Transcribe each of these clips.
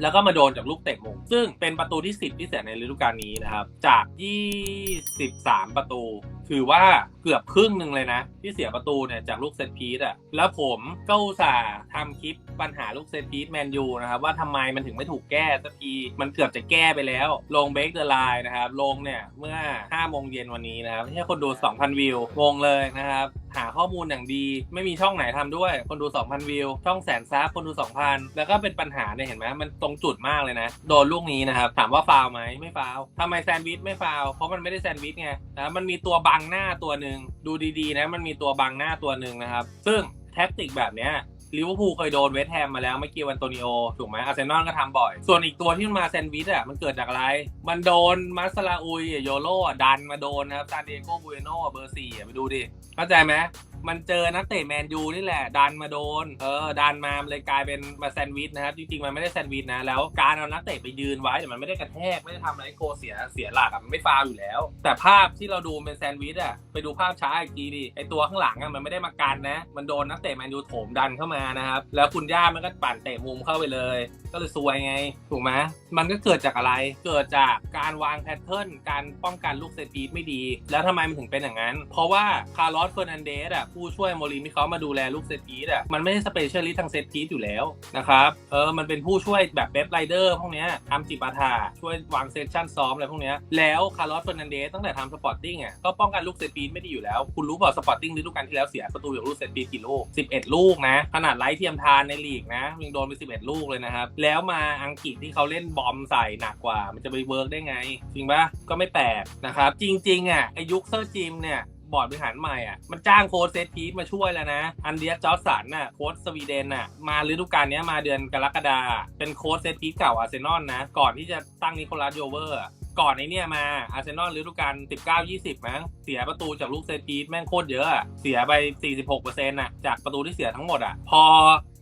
แล้วก็มาโดนจากลูกเตะมุมซึ่งเป็นประตูที่ 10 ที่เสียในฤดูกาลนี้นะครับ จาก 23 ประตู ถือว่าเกือบครึ่งหนึ่งเลยนะ ที่เสียประตูเนี่ยจากลูกเซตพีซอะแล้วผมก็อุตส่าห์ทำคลิปปัญหาลูกเซตพีซแมนยูนะครับ ว่าทำไมมันถึงไม่ถูกแก้สักทีมันเกือบจะแก้ไปแล้ว ลงเบรกเดอะไลน์นะครับ ลงเนี่ยเมื่อ5โมงเย็นวันนี้นะครับให้คนดู 2,000 วิวงงเลยนะครับ หาข้อมูลอย่างดี ไม่มีช่องไหนทำด้วย คนดู 2,000 วิว ช่องแสนซับคนดู 2,000 แล้วก็เป็นปัญหาเนี่ยเห็นไหมมันตรงจุดมากเลยนะ โดนลูกนี้นะครับ ถามว่าฟาวไหมไม่ฟาวทำไมแซนด์วิชไม่ฟาวเพราะมันไม่ได้แซนด์วิชไงนะมันมีตัวบังหน้าตัวหนึ่งดูดีๆนะมันมีตัวบังหน้าตัวหนึ่งนะครับ ซึ่งแท็กติกแบบเนี้ย ลิเวอร์พูลเคยโดนเวสต์แฮมมาแล้วไม่เกี่วันโตนิโอ ถูกไหมอาร์เซนอลก็ทำบ่อย ส่วนอีกตัวที่มันมาแซนด์วิชอะมันเกิดจากอะไร มันโดนมาสลาอุยโยโร่ดันมาโดนนะครับซานเดโกบูเอโนเบอร์สี่ไปดูดิเข้าใจไหม มันเจอนักเตะแมนยูนี่แหละ ดันมาโดน เออ ดันมาเลยกลายเป็นมาแซนด์วิชนะครับ จริงๆ มันไม่ได้แซนด์วิชนะ แล้วการเอานักเตะไปยืนไว้แต่มันไม่ได้กระแทก ไม่ได้ทำอะไรให้โกเสียเสียหลักอะมันไม่ฟาวอยู่แล้ว แต่ภาพที่เราดูเป็นแซนด์วิชอะไปดูภาพช้าอีกทีดิไอตัวข้างหลังอะมันไม่ได้มากันนะ มันโดนนักเตะแมนยูโถมดันเข้ามานะครับ แล้วคุณย่ามันก็ปั่นเตะมุมเข้าไปเลย ก็เลยซวยไง ถูกไหมมันก็เกิดจากอะไร เกิดจากการวางแพทเทิร์น การป้องกันลูกเซตพีไม่ดี แล้วทำไมมันถึงเป็นอย่างนั้น เพราะว่าคาร์ลอสเฟอร์นันเดสอะผู้ช่วยโมลินที่เขามาดูแลลูกเซตพีทอะมันไม่ได้สเปเชียลิสต์ทางเซตพีทอยู่แล้วนะครับเออมันเป็นผู้ช่วยแบบเบฟไรเดอร์พวกเนี้ยทำจิปาถาช่วยวางเซสชั่นซ้อมอะไรพวกเนี้ยแล้วคาร์ลอสเฟอร์นันเดสตั้งแต่ทำสปอร์ติ้งอะก็ป้องกันลูกเซตพีทไม่ดีอยู่แล้ว คุณรู้เปล่าสปอร์ติ้งฤดูกาลที่แล้วเสียประตูจากลูกเซตพีทกี่ลูก 11 ลูกนะขนาดไร้เทียมทานในลีกนะยังโดนไป 11 ลูกเลยนะครับแล้วมาอังกฤษที่เขาเล่นบอมใส่หนักกว่า มันจะไปเวิร์กได้ไง จริงปะก็ไม่แปลกนะครับจริงๆอะไอยุคเซอร์จิมเนี่ย บอร์ดบริหารใหม่อะมันจ้างโค้ชเซตพีมาช่วยแล้วนะ อันเดียสจอร์สันน่ะโค้ชสวีเดนน่ะมาฤดูกาลนี้มาเดือนกรกฎาเป็นโค้ชเซตพีเก่าอาร์เซนอลนะ ก่อนที่จะตั้งนิโคลัสโยเวอร์ก่อนไอเนี่ยมาอาร์เซนอลฤดูกาล19-20 มั้ง เสียประตูจากลูกเซตพีทแม่งโคตรเยอะ เสียไป 46%น่ะ จากประตูที่เสียทั้งหมดอะ พอ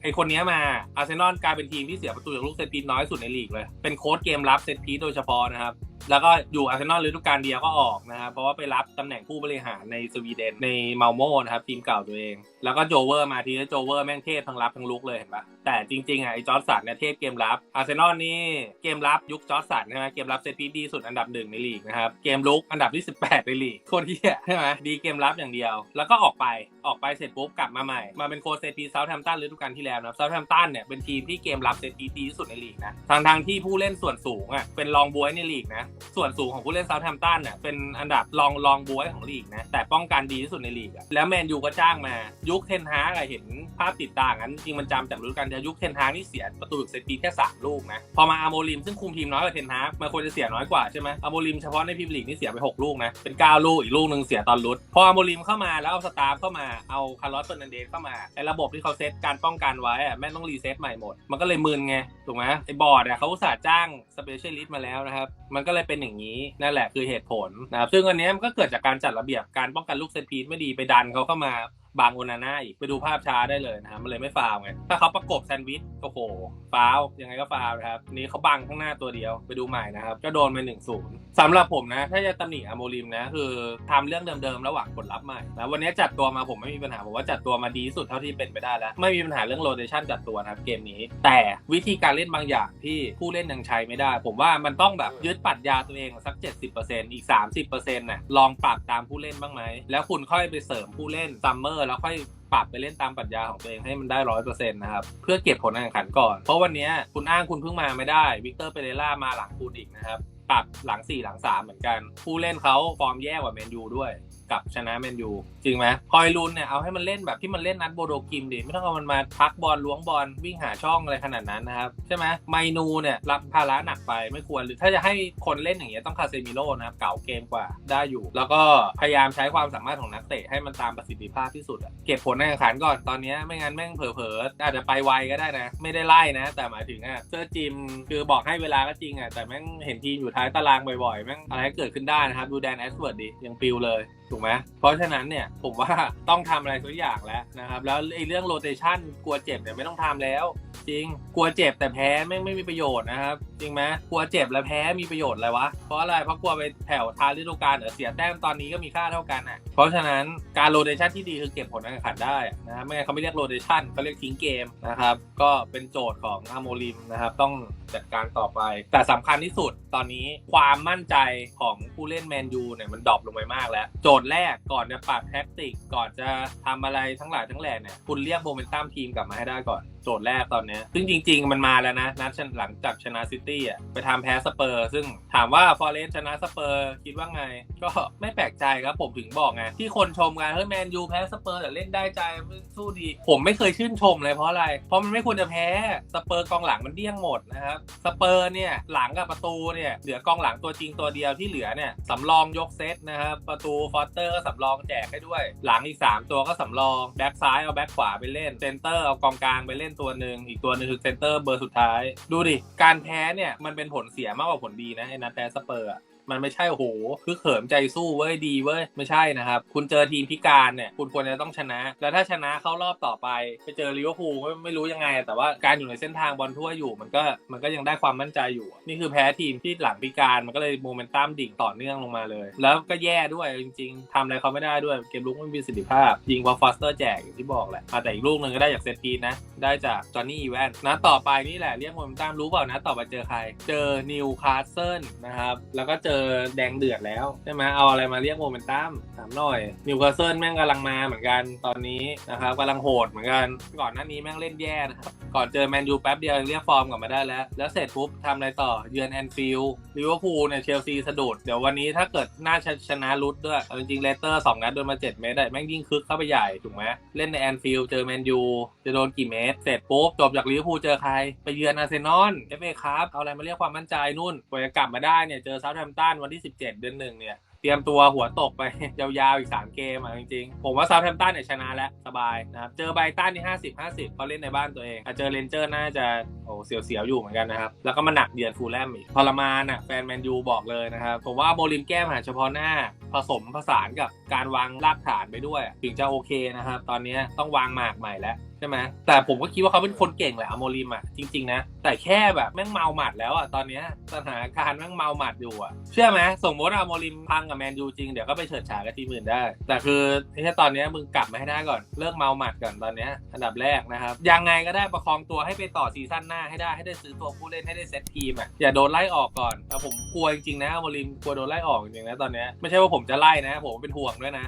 ไอคนเนี้ยมาอาร์เซนอลกลายเป็นทีมที่เสียประตูจากลูกเซตพีทน้อยสุดในลีกเลย เป็นโค้ชเกมรับเซตพีทโดยเฉพาะนะครับ แล้วก็อยู่อาร์เซนอลฤดูกาลเดียวก็ออกนะครับเพราะว่าไปรับตำแหน่งผู้บริหารในสวีเดนในเมาโมนะครับทีมเก่าตัวเอง แล้วก็โจเวอร์มาทีนี้โจเวอร์แม่งเทพทั้งรับทั้งลุกเลยเห็นปะแต่จริงๆอะไอจอร์จสันเนี่ยเทพเกมรับอาร์เซนอลนี่เกมรับยุคจอร์จสันใช่ไหมเกมรับเซตพีดีสุดอันดับหนึ่งในลีกนะครับเกมลุกอันดับที่ 18 ในลีกโคตรเหี้ยใช่ไหมดีเกมรับอย่างเดียว แล้วก็ออกไปออกไปเสร็จปุ๊บกลับมาใหม่มาเป็นโค้ชเซตพีเซาท์แฮมป์ตันฤดูกาลที่แล้วนะเซาท์แฮมป์ตันเนี่ยเป็นทีมที่เกมรับเซตพีทดีที่สุดในลีกนะทางทางที่ผู้เล่นส่วนสูงอะเป็นรองบวยในลีกนะส่วนสูงของผู้เล่นเซาท์แฮมป์ตันเนี่ยเป็นอันดับรองรองบวยของลีกนะแต่ป้องกันดีที่สุดในลีกอะแล้วแมนยูก็จ้างมายุคเทนฮากอะเห็นภาพติดตางกันจริงมันจำจากฤดูกาลที่แล้วยุคเทนฮากนี่เสียประตูเซตพีแค่สามลูกนะพอมาอาโมลิมซึ่งคุมทีมน้อยกว่าเทนฮากมันควรจะเสียน้อยกว่าใช่ไหมอาโมลิมเฉพาะในพรีเมียร์ลีกนี่เสียไปหกลูกนะเป็นเก้าลูกอีกลูกหนึ่งเสียตอนลุดพออาโมลิมเข้ามาแล้วเอาสตาฟเข้ามาเอาคาร์ลอสเฟอร์นันเดสเข้ามาไอ้ระบบที่เขาเซตการป้องกันไว้อะแม่งต้องรีเซตใหม่หมดมันก็เลยมึนไงถูกไหมไอ้บอร์ดอะเขาอุตส่าห์จ้างสเปเชียลิสต์มาแล้วนะครับมันก็เลยเป็นอย่างนี้นั่นแหละคือเหตุผลนะครับซึ่งอันนี้มันก็เกิดจากการจัดระเบียบการป้องกันลูกเซตพีทไม่ดีไปดันเขาเข้ามา บางโอนาน่าอีกไปดูภาพช้าได้เลยนะมันเลยไม่ฟาวไงถ้าเขาประกบแซนด์วิชโอ้โหฟาวยังไงก็ฟาวนะครับนี่เขาบังข้างหน้าตัวเดียวไปดูใหม่นะครับก็โดนไปหนึ่งศูนย์สำหรับผมนะ ถ้าจะตำหนิอโมริมนะ คือทำเรื่องเดิมๆระหว่างผลลัพธ์ใหม่นะวันนี้จัดตัวมาผมไม่มีปัญหาผมว่าจัดตัวมาดีสุดเท่าที่เป็นไปได้แล้ว ไม่มีปัญหาเรื่องโรเ t ชันจัดตัวนะครับเกมนี้ แต่วิธีการเล่นบางอย่างที่ผู้เล่นยังใช้ไม่ได้ ผมว่ามันต้องแบบยึดปรัชญาตัวเองสัก 70%อีก 30%น่ะลองปรับตามผู้เล่นบ้างไหมแล้วคุณค่อยไปเสริมผู้เล่นซัมเมอร์แล้วค่อยปรับไปเล่นตามปรัชญาของตัวเองให้มันได้ร้อยเปอร์เซ็นต์นะครับเพื่อเก็บผลการแข่งขันก่อน เพราะวันนี้คุณอ้างคุณเพิ่งมาไม่ได้วิกเตอร์เปเรล่ามาหลังคุณอีกนะครับปรับหลัง 4 หลัง 3 เหมือนกัน ผู้เล่นเขาฟอร์มแย่กว่าเมนยูด้วย กับชนะแมนยูจริงไหมฮอยลุนเนี่ยเอาให้มันเล่นแบบที่มันเล่นนัดโบโดกิมดิไม่ต้องเอามันมาพักบอลล้วงบอลวิ่งหาช่องอะไรขนาดนั้นนะครับใช่ไหมไมนูเนี่ยรับภาระหนักไปไม่ควรหรือถ้าจะให้คนเล่นอย่างเงี้ยต้องคาเซมิโร่นะครับเก่าเกมกว่าได้อยู่ แล้วก็พยายามใช้ความสามารถของนักเตะให้มันตามประสิทธิภาพที่สุดอะเก็บผลในแข่งขันก่อนตอนนี้ไม่งั้นแม่งเผลอๆอาจจะไปไวก็ได้นะ ไม่ได้ไล่นะ แต่หมายถึงอะเซอร์จิมคือบอกให้เวลาก็จริงอะแต่แม่งเห็นทีมอยู่ท้ายตารางบ่อยๆแม่งอะไรเกิดขึ้นได้นะครับดูแดนแอสเวิร์ดดิยังปิวเลย ถูกไหมเพราะฉะนั้นเนี่ยผมว่าต้องทำอะไรสักอย่างแล้วนะครับ แล้วไอ้เรื่องโรเตชันกลัวเจ็บเนี่ยไม่ต้องทำแล้ว จริง กลัวเจ็บแต่แพ้ไม่งไม่มีประโยชน์นะครับ จริงไหมกลัวเจ็บแล้วแพ้มีประโยชน์อะไรวะ เพราะอะไรเพราะกลัวไปแผ่วทางฤดูกาลเดี๋ยวเสียแต้มตอนนี้ก็มีค่าเท่ากันอะเพราะฉะนั้นการโรเดชันที่ดีคือเก็บผลการแข่งขันได้นะครับไม่งั้นเขาไม่เรียกโรเดชันเขาเรียกทิ้งเกมนะครับก็เป็นโจทย์ของอาโมลิมนะครับต้องจัดการต่อไป แต่สำคัญที่สุดตอนนี้ความมั่นใจของผู้เล่นแมนยูเนี่ยมันดรอปลงไปมากแล้ว โจทย์แรกก่อนจะปรับแท็กติกก่อนจะทำอะไรทั้งหลายทั้งแหล่เนี่ยคุณเรียกโมเมนตัมทีมกลับมาให้ได้ก่อน โจทย์แรกตอนเนี้ยซึ่งจริง ๆ มันมาแล้วนะนัดหลังจากชนะซิตี้อะไปทำแพ้สเปอร์ ซึ่งถามว่าฟอร์เรสชนะสเปอร์คิดว่าไง ก็ไม่แปลกใจครับผมถึงบอกไงที่คนชมกันเฮ้ยแมนยูแพ้สเปอร์แต่เล่นได้ใจสู้ดี ผมไม่เคยชื่นชมเลยเพราะอะไรเพราะมันไม่ควรจะแพ้สเปอร์กองหลังมันเดี้ยงหมดนะครับสเปอร์เนี่ยหลังกับประตูเนี่ยเหลือกองหลังตัวจริงตัวเดียวที่เหลือเนี่ยสำรองยกเซตนะครับประตูฟอสเตอร์ก็สำรองแจกให้ด้วย หลังอีก 3 ตัวก็สำรองแบ็กซ้ายเอาแบ็กขวาไปเล่นเซนเตอร์เอากองกลางไปเล่นตัวหนึ่งอีกตัวหนึงคือเซนเตอร์เบอร์สุดท้าย ดูดิ การแพ้เนี่ยมันเป็นผลเสียมากกว่าผลดีนะไอ้นัดแพ้สเปอร์อะ มันไม่ใช่โอ้โหคือเขิมใจสู้เว้ยดีเว้ยไม่ใช่นะครับ คุณเจอทีมพิการเนี่ยคุณควรจะต้องชนะ แล้วถ้าชนะเข้ารอบต่อไป ไปเจอลิเวอร์พูลไม่รู้ยังไง แต่ว่าการอยู่ในเส้นทางบอลทั่วอยู่ มันก็มันก็ยังได้ความมั่นใจอยู่ นี่คือแพ้ทีมที่หลังพิการมันก็เลยโมเมนตัมดิ่งต่อเนื่องลงมาเลย แล้วก็แย่ด้วยจริงๆทำอะไรเขาไม่ได้ด้วยเกมลุกไม่มีประสิทธิภาพ ยิงวอลฟอสเตอร์แจกอย่างที่บอกแหละแต่อีกลูกหนึ่งก็ได้จากเซตพีนะได้จากจอห์นนี่อีแวนนะต่อไปนี่แหละเรียกโมเมนตัมรู้เปล่านะต่อไปเจอใคร เจอนิวคาสเซิลนะครับแล้วก็เจอแดงเดือดแล้วใช่ไหมเอาอะไรมาเรียกโมเมนตัมถามหน่อยนิวคาสเซิลแม่งกำลังมาเหมือนกันตอนนี้นะครับกำลังโหดเหมือนกัน ก่อนหน้านี้แม่งเล่นแย่นะครับก่อนเจอแมนยูแป๊บเดียวเรียกฟอร์มกลับมาได้แล้ว แล้วเสร็จปุ๊บทำอะไรต่อเยือนแอนฟิลด์ลิเวอร์พูลเนี่ยเชลซีสะดุดเดี๋ยววันนี้ถ้าเกิดน่าชนะลุดด้วยเอาจริงๆเลสเตอร์สองนัดโดนมา7เมตรได้แม่งยิ่งคึกเข้าไปใหญ่ถูกไหมเล่นในแอนฟิลด์เจอแมนยูจะโดนกี่เมตร เสร็จปุ๊บจบจากลิเวอร์พูลเจอใคร ไปเยือนอาร์เซนอลเอฟเอครับเอาอะไรมาเรียกความมั่นใจนู่นกว่าจะกลับมาได้เนี่ยเจอเซาท์แฮมป์ตันวันที่17เจ็ดเดือนหนึ่งเนี่ยเตรียมตัวหัวตกไป ยาวๆอีก3เกมอะจริงๆ ผมว่าซาแ a มตันเนี่ยชนะแล้วสบายนะครับ เจอไบตันนี่50 50เขาเล่นในบ้านตัวเองอะเจอเรนเจอร์น่าจะโอ้เสียวๆอยู่เหมือนกันนะครับ แล้วก็มาหนักเยือนฟูลแลมอีกทรมานอะแฟนแมนยูบอกเลยนะครับ ผมว่าโมลิมแก้ปัญหาเฉพาะหน้าผสมผสานกับการวางรากฐานไปด้วย ถึงจะโอเคนะครับ ตอนนี้ต้องวางหมากใหม่แล้ว ช่ไหมแต่ผมก็คิดว่าเขาเป็นคนเก่งแหละอโมริมอะจริง ๆ นะ แต่แค่แบบแม่งเมาหมัดแล้วอะตอนเนี้ยสถานการณ์แม่งเมาหมัดอยู่อะเชื่อไหมสมมติอโมริมพังกับแมนยูจริงเดี๋ยวก็ไปเฉิดฉายกับทีมอื่นได้ แต่คือแค่ตอนเนี้ยมึงกลับมาให้ได้ก่อนเลิกเมาหมัดก่อนตอนเนี้ยอันดับแรกนะครับยังไงก็ได้ประคองตัวให้ไปต่อซีซั่นหน้าให้ได้ให้ได้ซื้อตัวผู้เล่นให้ได้เซตทีมอะอย่าโดนไล่ออกก่อนแต่ผมกลัวจริงๆนะอโมริมกลัวโดนไล่ออกจริงๆนะตอนเนี้ยไม่ใช่ว่าผมจะไล่นะ ผมเป็นห่วงด้วยนะ